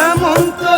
এমন তো